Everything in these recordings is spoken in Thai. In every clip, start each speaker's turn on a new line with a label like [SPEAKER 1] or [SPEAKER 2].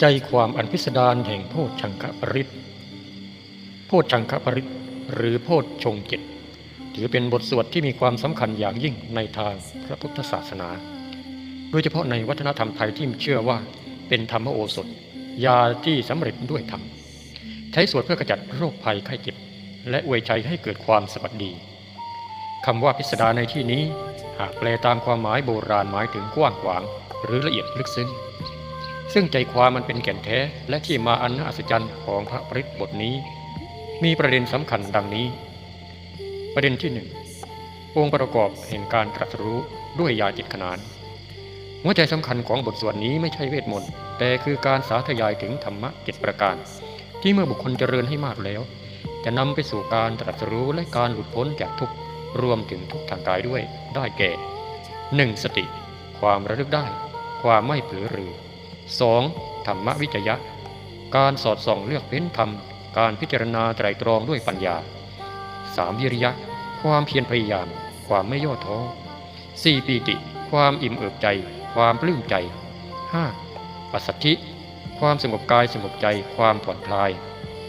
[SPEAKER 1] ใจความอันพิสดารแห่งโพชฌังคปริตโพชฌังคปริตหรือโพชฌงเจ็ดถือเป็นบทสวดที่มีความสำคัญอย่างยิ่งในทางพระพุทธศาสนา โดยเฉพาะในวัฒนธรรมไทยที่เชื่อว่าเป็นธรรมโอสถ ยาที่สำเร็จด้วยธรรม ใช้สวดเพื่อกระจัดโรคภัยไข้เจ็บ และอวยใจให้เกิดความสวัสดีคำว่าพิสดารในที่นี้ หากแปลตามความหมายโบราณหมายถึงกว้างขวาง หรือละเอียดลึกซึ้ง ซึ่งใจความมันเป็นแก่นแท้และที่มาอันน่าอัศจรรย์ของพระปริตบทนี้ มีประเด็นสำคัญดังนี้ ประเด็นที่หนึ่งองค์ประกอบแห่งการตรัสรู้ด้วยยาจิตขนาน หัวใจสำคัญของบทสวดนี้ไม่ใช่เวทมนต์แต่คือการสาธยายถึงธรรมะเจ็ดประการ ที่เมื่อบุคคลเจริญให้มากแล้ว จะนำไปสู่การตรัสรู้และการหลุดพ้นจากทุกข์รวมถึงทุกทางกายด้วยได้แก่ 1. สติ ความระลึกได้ ความไม่เผลอเรือ 2. ธรรมวิจยะ การสอดส่องเลือกเฟ้นธรรม การพิจารณาไตรตรองด้วยปัญญา 3. วิริยะ ความเพียรพยายาม ความไม่ย่อท้อ 4. ปีติ ความอิ่มเอิบใจ ความปลื้มใจ 5. ปัสสัทธิ ความสงบกายสงบใจ ความผ่อนคลาย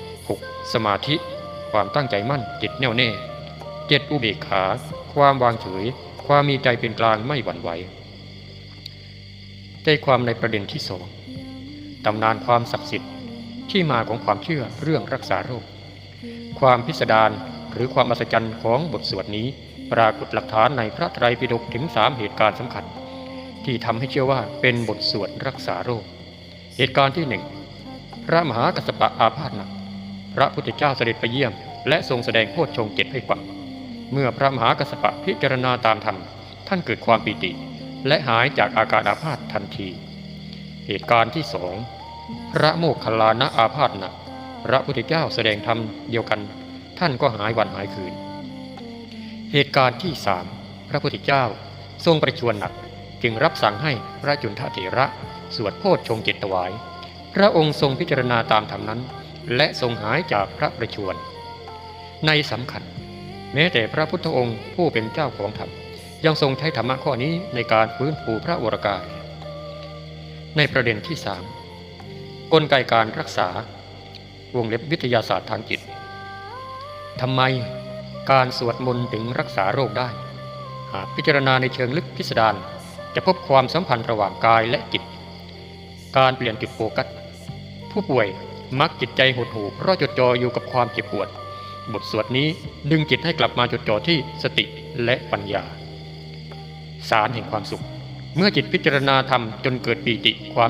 [SPEAKER 1] 6. สมาธิ ความตั้งใจมั่นจิตแน่วแน่ 7. อุเบกขา ความวางเฉย ความมีใจเป็นกลางไม่หวั่นไหว ใจความในประเด็นที่สองตำนานความศักดิ์สิทธิ์ที่มาของความเชื่อเรื่องรักษาโรค ความพิสดารหรือความอัศจรรย์ของบทสวดนี้ ปรากฏหลักฐานในพระไตรปิฎกถึงสามเหตุการณ์สำคัญ ที่ทำให้เชื่อว่าเป็นบทสวดรักษาโรค เหตุการณ์ที่หนึ่งพระมหากัสสปะอาพาธหนักพระพุทธเจ้าเสด็จไปเยี่ยม และทรงแสดงโพชฌงเจ็ดให้ฟังเมื่อพระมหากัสสปะพิจารณาตามธรรมท่านเกิดความปีติ และหายจากอาการอาพาธทันที เหตุการณ์ที่สองพระโมคคัลลานะอาพาธหนักพระพุทธเจ้าแสดงธรรมเดียวกัน ท่านก็หายวันหายคืน เหตุการณ์ที่สามพระพุทธเจ้าทรงประชวรหนักจึงรับสั่งให้พระจุนทเถระ สวดโพชฌงเจ็ดถวาย พระองค์ทรงพิจารณาตามธรรมนั้น และทรงหายจากพระประชวรในสำคัญ แม้แต่พระพุทธองค์ผู้เป็นเจ้าของธรรม ยังทรงใช้ธรรมะข้อนี้ในการฟื้นฟูพระวรกาย ในประเด็นที่สามกลไกการรักษาวงเล็บวิทยาศาสตร์ทางจิตทำไมการสวดมนต์ถึงรักษาโรคได้ หากพิจารณาในเชิงลึกพิสดารจะพบความสัมพันธ์ระหว่างกายและจิต การเปลี่ยนจุดโฟกัส ผู้ป่วยมักจิตใจหดหู่เพราะจดจ่ออยู่กับความเจ็บปวด บทสวดนี้ดึงจิตให้กลับมาจดจ่อที่สติและปัญญา สารแห่งความสุข เมื่อจิตพิจารณาธรรมจนเกิดปีติความ